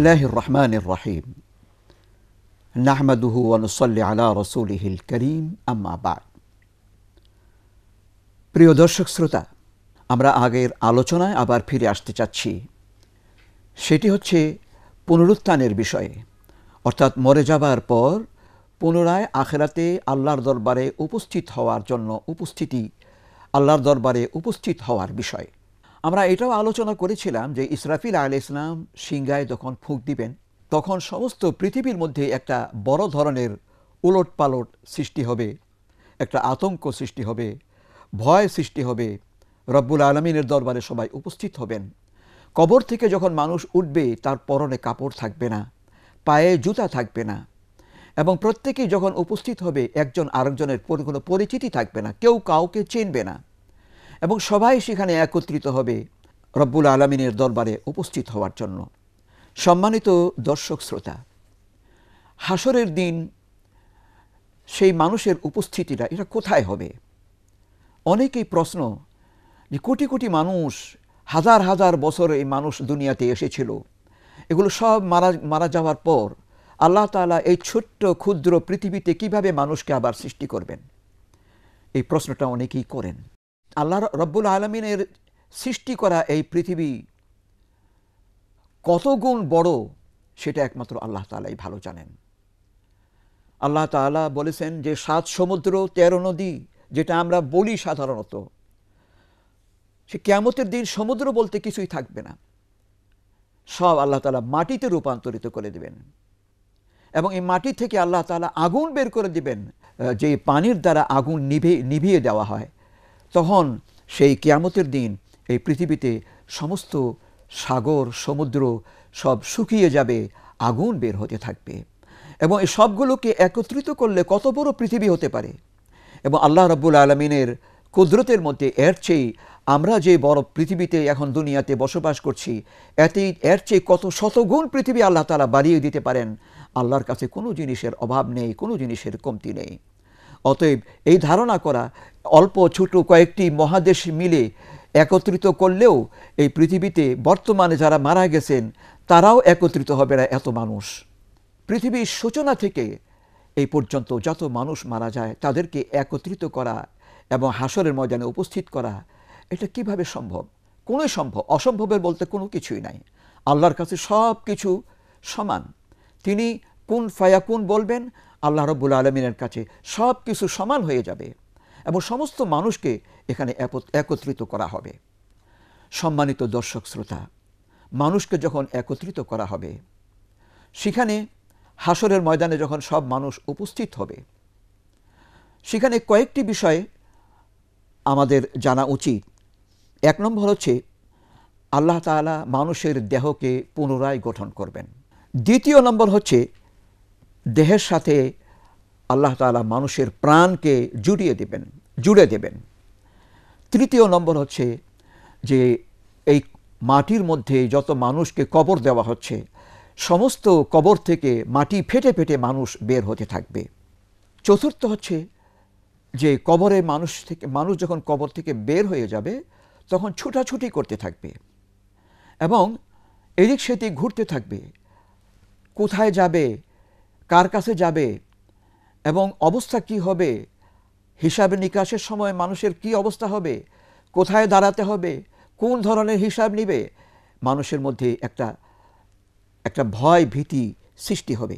بسم الله الرحمن الرحيم نحمده ونصلي على رسوله الكريم أما بعد প্রিয় দর্শক শ্রোতা আমরা আগের আলোচনায় আবার ফিরে আসতে চাচ্ছি সেটি হচ্ছে পুনরুত্থানের বিষয়ে অর্থাৎ মরে যাবার পর পুনরায় আখেরাতে আল্লাহর দরবারে উপস্থিত হওয়ার জন্য উপস্থিতি আল্লাহর দরবারে উপস্থিত হওয়ার বিষয় আমরা এটাও আলোচনা করেছিলাম যে ইসরাফিল আল ইসলাম সিংগায় যখন ফুঁক দিবেন, তখন সমস্ত পৃথিবীর মধ্যে একটা বড় ধরনের উলট পালট সৃষ্টি হবে, একটা আতঙ্ক সৃষ্টি হবে, ভয় সৃষ্টি হবে। রব্বুল আলমিনের দরবারে সবাই উপস্থিত হবেন। কবর থেকে যখন মানুষ উঠবে, তার পরনে কাপড় থাকবে না, পায়ে জুতা থাকবে না এবং প্রত্যেকেই যখন উপস্থিত হবে, একজন আরেকজনের কোনো পরিচিতি থাকবে না, কেউ কাউকে চিনবে না। এবং সবাই সেখানে একত্রিত হবে রব্বুল আলমিনের দরবারে উপস্থিত হওয়ার জন্য। সম্মানিত দর্শক শ্রোতা হাসরের দিন সেই মানুষের উপস্থিতিটা, এটা কোথায় হবে? অনেকেই প্রশ্ন যে কোটি কোটি মানুষ, হাজার হাজার বছর এই মানুষ দুনিয়াতে এসেছিল। এগুলো সব মারা মারা যাওয়ার পর আল্লাহ তালা এই ছোট্ট, ক্ষুদ্র পৃথিবীতে কীভাবে মানুষকে আবার সৃষ্টি করবেন? এই প্রশ্নটা অনেকেই করেন। আল্লাহ রব্বুল আলমিনের সৃষ্টি করা এই পৃথিবী কত গুণ বড় সেটা একমাত্র আল্লাহ তালাই ভালো জানেন। আল্লাহ তালা বলেছেন যে সাত সমুদ্র, তেরো নদী, যেটা আমরা বলি সাধারণত, সে কেমতের দিন সমুদ্র বলতে কিছুই থাকবে না। সব আল্লাহ তালা মাটিতে রূপান্তরিত করে দেবেন এবং এই মাটি থেকে আল্লাহ তালা আগুন বের করে দিবেন যে পানির দ্বারা আগুন নিভে নিভিয়ে দেওয়া হয়। তখন সেই কেয়ামতের দিন এই পৃথিবীতে সমস্ত সাগর, সমুদ্র সব শুকিয়ে যাবে, আগুন বের হতে থাকবে। এবং এই সবগুলোকে একত্রিত করলে কত বড় পৃথিবী হতে পারে। এবং আল্লাহ রব্বুল আলমিনের কুদরতের মধ্যে এর চেয়ে আমরা যে বড় পৃথিবীতে এখন দুনিয়াতে বসবাস করছি এতেই এর চেয়ে কত শতগুণ পৃথিবী আল্লাহ তালা বাড়িয়ে দিতে পারেন, আল্লাহর কাছে কোনো জিনিসের অভাব নেই, কোনো জিনিসের কমতি নেই। অতএব এই ধারণা করা অল্প ছোট কয়েকটি মহাদেশ মিলে একত্রিত করলেও এই পৃথিবীতে বর্তমানে যারা মারা গেছেন, তারাও একত্রিত হবে না এত মানুষ। পৃথিবীর সূচনা থেকে এই পর্যন্ত যত মানুষ মারা যায়, তাদেরকে একত্রিত করা এবং হাসরের ময়দানে উপস্থিত করা, এটা কীভাবে সম্ভব? কোনোই সম্ভব? অসম্ভবের বলতে কোনো কিছুই নাই। আল্লাহর কাছে সব কিছু সমান। তিনি কোন ফায়াকুন বলবেন আল্লাহ রব্বুল আলমিনের কাছে সব কিছু সমান হয়ে যাবে এবং সমস্ত মানুষকে এখানে একত্রিত করা হবে। সম্মানিত দর্শক শ্রোতা, মানুষকে যখন একত্রিত করা হবে, সেখানে হাসরের ময়দানে যখন সব মানুষ উপস্থিত হবে, সেখানে কয়েকটি বিষয় আমাদের জানা উচিত। এক নম্বর হচ্ছে, আল্লাহ তালা মানুষের দেহকে পুনরায় গঠন করবেন। দ্বিতীয় নম্বর হচ্ছে দেহের সাথে আল্লাহ তালা মানুষের প্রাণকে জুড়িয়ে দেবেন, জুড়ে দেবেন। তৃতীয় নম্বর হচ্ছে যে এই মাটির মধ্যে যত মানুষকে কবর দেওয়া হচ্ছে, সমস্ত কবর থেকে মাটি ফেটে ফেটে মানুষ বের হতে থাকবে। চতুর্থ হচ্ছে যে কবরে মানুষ থেকে, মানুষ যখন কবর থেকে বের হয়ে যাবে, তখন ছুটাছুটি করতে থাকবে এবং এদিক সেদিক ঘুরতে থাকবে। কোথায় যাবে কার কাছে যাবে এবং অবস্থা কি হবে? হিসাবে নিকাশের সময় মানুষের কি অবস্থা হবে? কোথায় দাঁড়াতে হবে? কোন ধরনের হিসাব নিবে? মানুষের মধ্যে একটা একটা ভয় ভীতি সৃষ্টি হবে।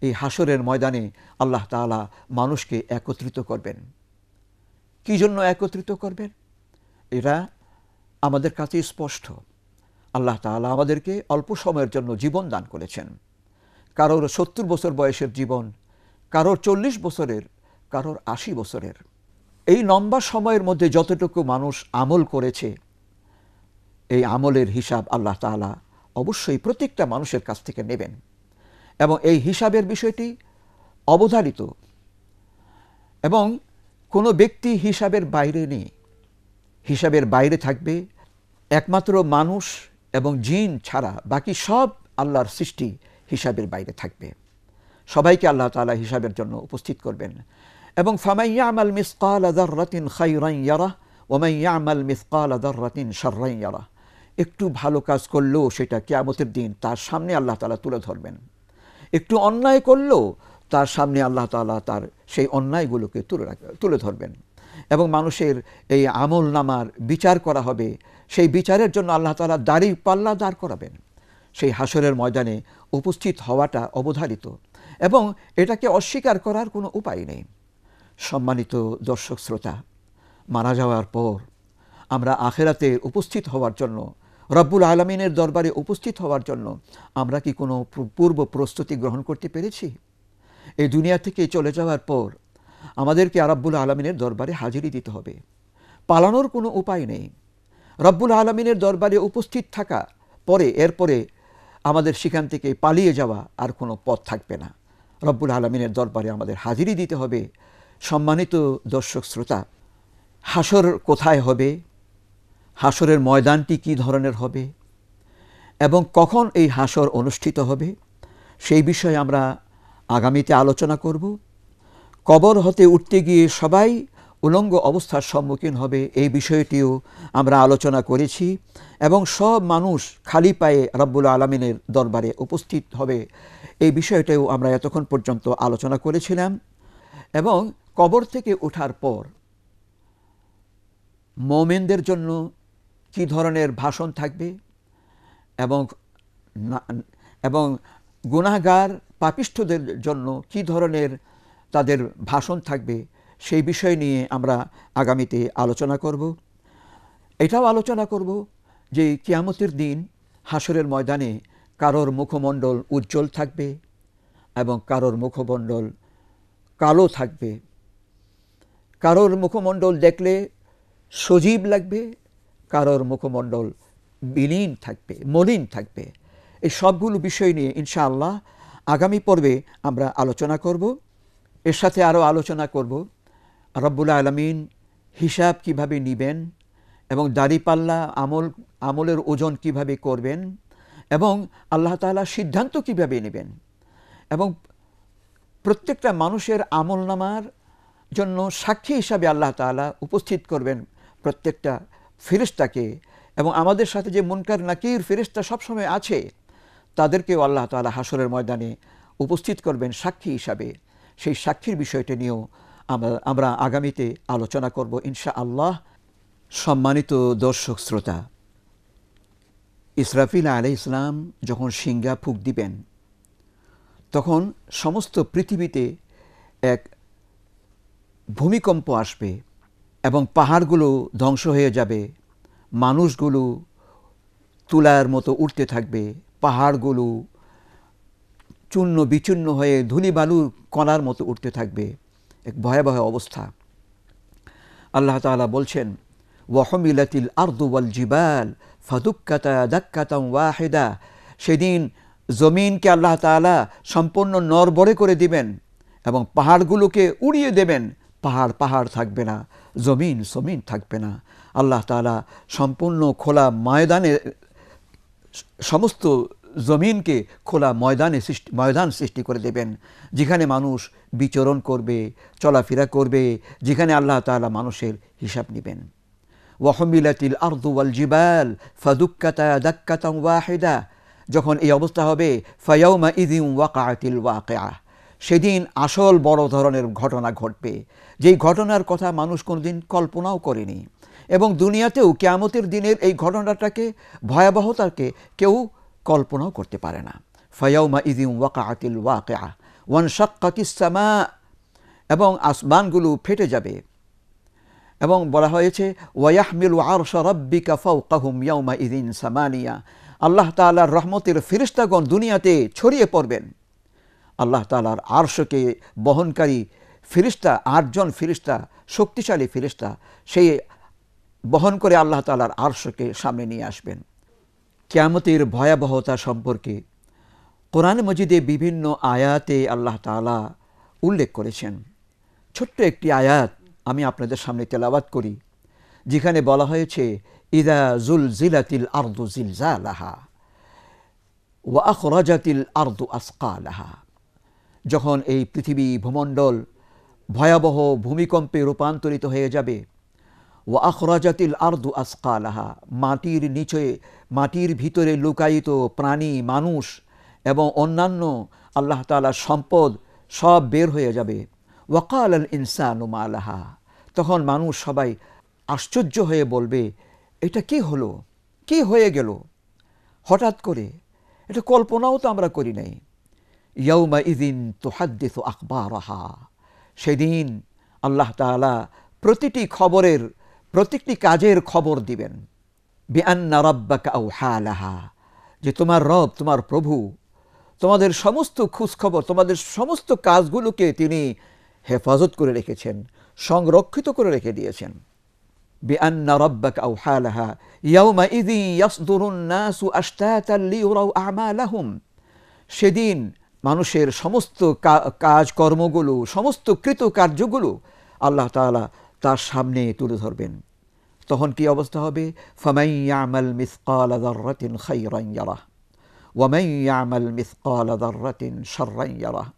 এই হাসরের ময়দানে আল্লাহ তালা মানুষকে একত্রিত করবেন। কি জন্য একত্রিত করবেন? এটা আমাদের কাছে স্পষ্ট। আল্লাহ তালা আমাদেরকে অল্প সময়ের জন্য জীবন দান করেছেন। কারোর সত্তর বছর বয়সের জীবন, কারোর চল্লিশ বছরের, কারোর আশি বছরের। এই লম্বা সময়ের মধ্যে যতটুকু মানুষ আমল করেছে, এই আমলের হিসাব আল্লাহ তালা অবশ্যই প্রত্যেকটা মানুষের কাছ থেকে নেবেন। এবং এই হিসাবের বিষয়টি অবধারিত। এবং কোনো ব্যক্তি হিসাবের বাইরে নেই। হিসাবের বাইরে থাকবে একমাত্র মানুষ এবং জিন ছাড়া বাকি সব আল্লাহর সৃষ্টি হিসাবের বাইরে থাকবে। সবাইকে আল্লাহ তালা হিসাবের জন্য উপস্থিত করবেন। এবং ফামাইয়া আমাল মিসকাল আদার রাতিন খাইরাই ইয়ারা ওমাইয়া আমাল মিসকাল আদার রাতিন সার্রাই ইয়ারা। একটু ভালো কাজ করলেও সেটা কেয়ামতের দিন তার সামনে আল্লাহ তালা তুলে ধরবেন। একটু অন্যায় করলেও তার সামনে আল্লাহ তালা তার সেই অন্যায়গুলোকে তুলে তুলে ধরবেন। এবং মানুষের এই আমল নামার বিচার করা হবে। সেই বিচারের জন্য আল্লাহ তালা দাড়ি পাল্লা দাঁড় করাবেন। সেই হাসরের ময়দানে উপস্থিত হওয়াটা অবধারিত এবং এটাকে অস্বীকার করার কোনো উপায় নেই। সম্মানিত দর্শক শ্রোতা, মারা যাওয়ার পর আমরা আখেরাতে উপস্থিত হওয়ার জন্য, রব্বুল আলমিনের দরবারে উপস্থিত হওয়ার জন্য আমরা কি কোনো পূর্ব প্রস্তুতি গ্রহণ করতে পেরেছি? এই দুনিয়া থেকে চলে যাওয়ার পর আমাদেরকে রব্বুল আলমিনের দরবারে হাজিরি দিতে হবে। পালানোর কোনো উপায় নেই। রব্বুল আলমিনের দরবারে উপস্থিত থাকা পরে, এরপরে আমাদের সেখান থেকে পালিয়ে যাওয়া আর কোনো পথ থাকবে না। রব্বুল আলমিনের দরবারে আমাদের হাজিরি দিতে হবে। সম্মানিত দর্শক শ্রোতা হাসর কোথায় হবে? হাসরের ময়দানটি কী ধরনের হবে? এবং কখন এই হাসর অনুষ্ঠিত হবে? সেই বিষয়ে আমরা আগামীতে আলোচনা করব। কবর হতে উঠতে গিয়ে সবাই উলঙ্গ অবস্থার সম্মুখীন হবে এই বিষয়টিও আমরা আলোচনা করেছি এবং সব মানুষ খালি পায়ে রব্বুল আলমিনের দরবারে উপস্থিত হবে। এই বিষয়টাও আমরা এতক্ষণ পর্যন্ত আলোচনা করেছিলাম এবং কবর থেকে ওঠার পর মোমেনদের জন্য কি ধরনের ভাষণ থাকবে এবং এবং গুণাগার পাপিষ্ঠদের জন্য কি ধরনের তাদের ভাষণ থাকবে সেই বিষয় নিয়ে আমরা আগামীতে আলোচনা করব। এটাও আলোচনা করব যে কিয়ামতের দিন হাসরের ময়দানে কারোর মুখমণ্ডল উজ্জ্বল থাকবে এবং কারোর মুখমণ্ডল কালো থাকবে। কারোর মুখমণ্ডল দেখলে সজীব লাগবে, কারোর মুখমণ্ডল বিলীন থাকবে, মলিন থাকবে। এই সবগুলো বিষয় নিয়ে ইনশাআল্লাহ আগামী পর্বে আমরা আলোচনা করব। এর সাথে আরও আলোচনা করব। রব্বুল আলমিন হিসাব কীভাবে নিবেন এবং দাড়িপাল্লা আমল, আমলের ওজন কীভাবে করবেন এবং আল্লাহ তালা সিদ্ধান্ত কীভাবে নেবেন এবং প্রত্যেকটা মানুষের আমল নামার জন্য সাক্ষী হিসাবে আল্লাহ তালা উপস্থিত করবেন প্রত্যেকটা ফেরিস্তাকে এবং আমাদের সাথে যে মুনকার নাকির ফেরিস্তা সবসময় আছে, তাদেরকেও আল্লাহ তালা হাসরের ময়দানে উপস্থিত করবেন সাক্ষী হিসাবে। সেই সাক্ষীর বিষয়টি নিয়েও আমরা আগামীতে আলোচনা করব ইনশা আল্লাহ সম্মানিত দর্শক শ্রোতা, ইসরাফিল আলি ইসলাম যখন সিঙ্গা ফুক দিবেন, তখন সমস্ত পৃথিবীতে এক ভূমিকম্প আসবে এবং পাহাড়গুলো ধ্বংস হয়ে যাবে, মানুষগুলো তুলার মতো উঠতে থাকবে, পাহাড়গুলো চূর্ণ বিচূর্ণ হয়ে ধুলি বালু কণার মতো উঠতে থাকবে। এক ভয়াবহ অবস্থা। আল্লাহ তালা বলছেন, ওয়াহমিলাতিল আর্দু ওয়াল জিবাল ফাদুক্কাতা দাক্কাতাম ওয়াহেদা। সেদিন জমিনকে আল্লাহ তালা সম্পূর্ণ নরবরে করে দিবেন এবং পাহাড়গুলোকে উড়িয়ে দেবেন। পাহাড় পাহাড় থাকবে না, জমিন জমিন থাকবে না। আল্লাহ তালা সম্পূর্ণ খোলা ময়দানে সমস্ত জমিনকে খোলা ময়দানে সৃষ্টি, ময়দান সৃষ্টি করে দেবেন, যেখানে মানুষ বিচরণ করবে, চলাফেরা করবে, যেখানে আল্লাহ তালা মানুষের হিসাব নেবেন। ওয়াহমিলাতিল আর্দু ওয়াল জিবাল ফাদুক্কাতা দাক্কাতাম ওয়াহেদা, যখন এই অবস্থা হবে, ফায়াউমা ইদিম ওয়াকাতিল ওয়াকা সেদিন আসল বড় ধরনের ঘটনা ঘটবে। যেই ঘটনার কথা মানুষ কোনোদিন কল্পনাও করেনি। এবং দুনিয়াতেও কেয়ামতের দিনের এই ঘটনাটাকে, ভয়াবহতাকে কেউ কল্পনাও করতে পারে না। ফয়াউমা ইদিম ওয়াকাতিল ওয়াকেয়া ওয়ান শাক্কাতিসামা এবং আসমানগুলো ফেটে যাবে। এবং বলা হয়েছে ওয়াহমিল আর সরব্বিকা ফৌকাহুম ইয়াউমা ইদিন সামানিয়া। আল্লাহ তালার রহমতের ফিরিস্তাগণ দুনিয়াতে ছড়িয়ে পড়বেন। আল্লাহ তালার আরশকে বহনকারী ফিরিস্তা আটজন ফিরিস্তা শক্তিশালী ফিরিস্তা সেই বহন করে আল্লাহ তালার আরশকে সামনে নিয়ে আসবেন। কেয়ামতের ভয়াবহতা সম্পর্কে কোরআন মজিদে বিভিন্ন আয়াতে আল্লাহ তালা উল্লেখ করেছেন। ছোট্ট একটি আয়াত আমি আপনাদের সামনে তেলাবাত করি, যেখানে বলা হয়েছে, ইদা জুল জিলাতিল আর্দু জিলজালাহা ও আখরাজাতিল আর্দু আসকালাহা। যখন এই পৃথিবী ভূমণ্ডল ভয়াবহ ভূমিকম্পে রূপান্তরিত হয়ে যাবে ও আখরাজাতিল আর্দু আসকালাহা, মাটির নিচে মাটির ভিতরে লুকায়িত প্রাণী, মানুষ এবং অন্যান্য আল্লাহ তালার সম্পদ সব বের হয়ে যাবে। ওয়াকাল আল ইনসান মালাহা। তখন মানুষ সবাই আশ্চর্য হয়ে বলবে, এটা কি হলো? কি হয়ে গেল? হঠাৎ করে, এটা কল্পনাও তো আমরা করি নাই। ইয়ৌমা ইদিন তোহাদ্দিস আখবারাহা। সেদিন আল্লাহ তাআলা প্রতিটি খবরের, প্রতিটি কাজের খবর দিবেন। বিআন্না রব্বাকা আউ হালাহা যে তোমার রব তোমার প্রভু তোমাদের সমস্ত খোঁজখবর তোমাদের সমস্ত কাজগুলোকে তিনি হেফাজত করে রেখেছেন সংরক্ষিত করে রেখে দিয়েছেন بأن ربك أوحى لها يومئذ يصدر الناس أشتاتا ليروا أعمالهم সেদিন মানুষের সমস্ত কাজকর্মগুলো সমস্ত কৃতকার্যগুলো আল্লাহ তাআলা তার সামনে তুলে ধরবেন তখন কি অবস্থা হবে? ফামাই ইয়ামাল মিসকাল দাররাতিন খাইরান ইয়ারাহ। ওয়ামাই ইয়ামাল মিসকাল দাররাতিন শাররান ইয়ারাহ।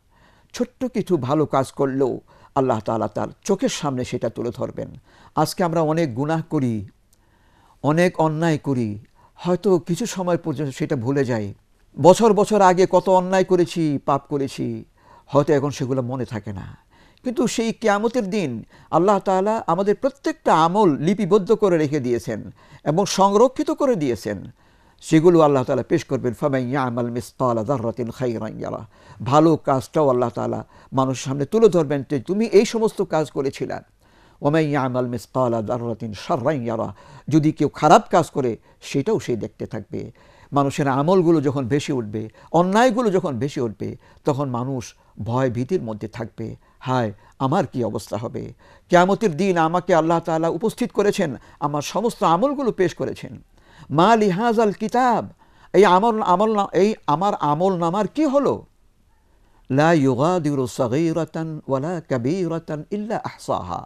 ছোট্ট কিছু ভালো কাজ করলেও আল্লাহ তালা তার চোখের সামনে সেটা তুলে ধরবেন। আজকে আমরা অনেক গুনাহ করি, অনেক অন্যায় করি। হয়তো কিছু সময় পর্যন্ত সেটা ভুলে যাই। বছর বছর আগে কত অন্যায় করেছি, পাপ করেছি। হয়তো এখন সেগুলো মনে থাকে না। কিন্তু সেই কেয়ামতের দিন আল্লাহ তালা আমাদের প্রত্যেকটা আমল লিপিবদ্ধ করে রেখে দিয়েছেন এবং সংরক্ষিত করে দিয়েছেন। সেগুলো আল্লাহ তালা পেশ করবেন ফামাইয়া আমাল মিসকাল ভালো কাজটাও আল্লাহ তালা মানুষের সামনে তুলে ধরবেন যে তুমি এই সমস্ত কাজ করেছিলা। ওমাইয়া আমাল মিসকাল দার্রাতিন সার্রাইয়ারা যদি কেউ খারাপ কাজ করে, সেটাও সেই দেখতে থাকবে। মানুষের আমলগুলো যখন বেশি উঠবে, অন্যায়গুলো যখন বেশি উঠবে, তখন মানুষ ভয় ভীতির মধ্যে থাকবে। হায়, আমার কি অবস্থা হবে? কেয়ামতের দিন আমাকে আল্লাহ তালা উপস্থিত করেছেন, আমার সমস্ত আমলগুলো পেশ করেছেন। মা লিহাজ আল কিতাব, এই আমল আমল এই আমার আমল নামার কি হলো? লা ইউগাদিরু সাগীরাতান ওয়ালা কাবীরাতান ইল্লা আহসাহা।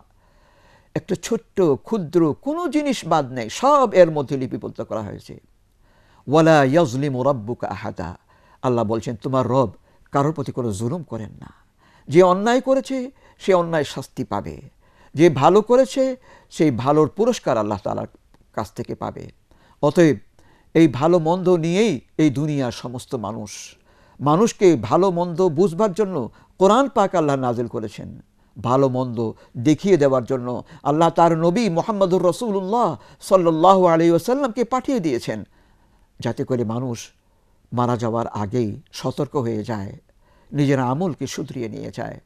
একটা ছোট্ট, ক্ষুদ্র কোনো জিনিস বাদ নেই, সব এর মধ্যে লিপিবদ্ধ করা হয়েছে। ওয়ালা ইয়াজলিমু রাব্বুকা আহাদা। আল্লাহ বলছেন, তোমার রব কারোর প্রতি কোনো জুলুম করেন না। যে অন্যায় করেছে, সে অন্যায় শাস্তি পাবে। যে ভালো করেছে, সেই ভালোর পুরস্কার আল্লাহ তালার কাছ থেকে পাবে। অতএব এই ভালো মন্দ নিয়েই এই দুনিয়ার সমস্ত মানুষ। মানুষকে ভালো মন্দ বুঝবার জন্য কোরআন পাক আল্লাহ নাজিল করেছেন। ভালো মন্দ দেখিয়ে দেওয়ার জন্য আল্লাহ তার নবী মোহাম্মদুর রসুল্লাহ সাল্লাহ আলী ওসাল্লামকে পাঠিয়ে দিয়েছেন। যাতে করে মানুষ মারা যাওয়ার আগেই সতর্ক হয়ে যায়। নিজের আমলকে শুধরিয়ে নিয়ে যায়।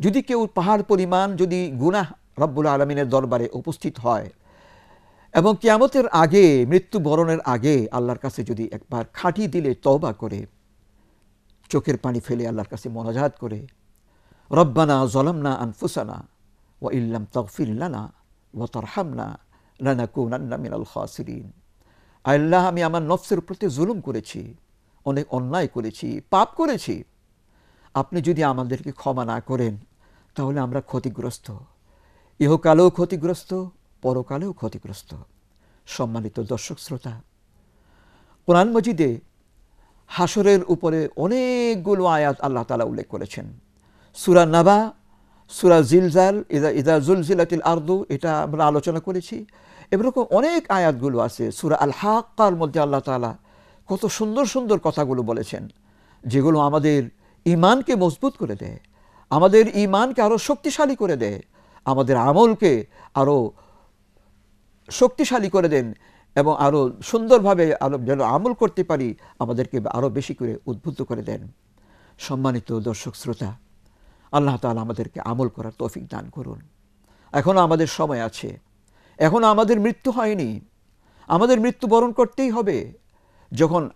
যদি কেউ পাহাড় পরিমাণ, যদি গুনাহ রব্বুল আলমিনের দরবারে উপস্থিত হয় এবং কিয়ামতের আগে, মৃত্যুবরণের আগে আল্লাহর কাছে যদি একবার খাঁটি দিলে তওবা করে, চোখের পানি ফেলে আল্লাহর কাছে মনাজাত করে, রব্বানা জলামনা আনফুসানা ও ইল্লাম তগফিল্লানা ও তরহামনা লানা কুনান্না মিনাল খাসিরিন। আল্লাহ, আমি আমার নফসের প্রতি জুলুম করেছি, অনেক অন্যায় করেছি, পাপ করেছি। আপনি যদি আমাদেরকে ক্ষমা না করেন, তাহলে আমরা ক্ষতিগ্রস্ত। ইহকালেও ক্ষতিগ্রস্ত, পরকালেও ক্ষতিগ্রস্ত। সম্মানিত দর্শক শ্রোতা, কোরআন মজিদে হাসরের উপরে অনেকগুলো আয়াত আল্লাহ তালা উল্লেখ করেছেন। সুরা নাবা, সুরা জিলজাল ইদা ইদা জুলজিলাতিল আর্দু, এটা আমরা আলোচনা করেছি। এরকম অনেক আয়াতগুলো আছে। সুরা আল হাক্কার মধ্যে আল্লাহ তালা কত সুন্দর সুন্দর কথাগুলো বলেছেন, যেগুলো আমাদের ইমানকে মজবুত করে দেয়। আমাদের ইমানকে আরও শক্তিশালী করে দেয়। আমাদের আমলকে আরও শক্তিশালী করে দেন এবং আরও সুন্দরভাবে আরও যেন আমল করতে পারি, আমাদেরকে আরও বেশি করে উদ্বুদ্ধ করে দেন। সম্মানিত দর্শক শ্রোতা, আল্লাহ তালা আমাদেরকে আমল করার তৌফিক দান করুন। এখনও আমাদের সময় আছে। এখনও আমাদের মৃত্যু হয়নি। আমাদের মৃত্যু বরণ করতেই হবে। যখন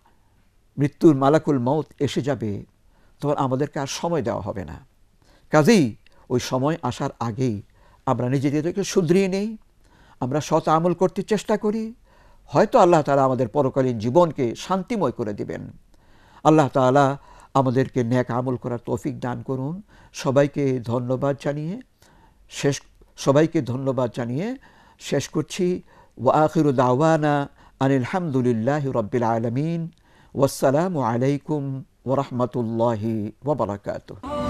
মৃত্যুর মালাকুল মত এসে যাবে তখন আমাদেরকে আর সময় দেওয়া হবে না। কাজেই ওই সময় আসার আগেই আমরা নিজেদেরকে শুধরিয়ে নেই, আমরা সৎ আমল করতে চেষ্টা করি। হয়তো আল্লাহ তালা আমাদের পরকালীন জীবনকে শান্তিময় করে দিবেন। আল্লাহ তালা আমাদেরকে ন্যাক আমল করার তৌফিক দান করুন। সবাইকে ধন্যবাদ জানিয়ে শেষ, সবাইকে ধন্যবাদ জানিয়ে শেষ করছি। ওয়াখির দাওয়ানা আনিল হামদুলিল্লাহ রব্বিল আলমিন। ওয়াসালামু আলাইকুম ورحمة الله وبركاته.